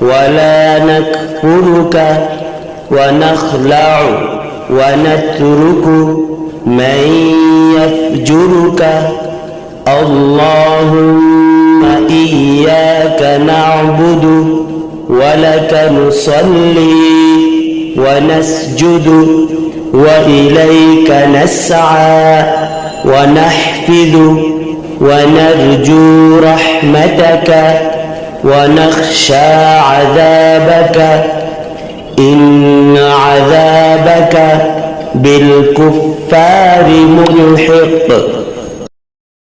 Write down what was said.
ولا نكفرك ونخلع ونترك من يفجرك. اللهم إياك نعبد ولك نصلي ونسجد وإليك نسعى ونحفظ ونرجو رحمتك. ونخشى عذابك إن عذابك بالكفار ملحق.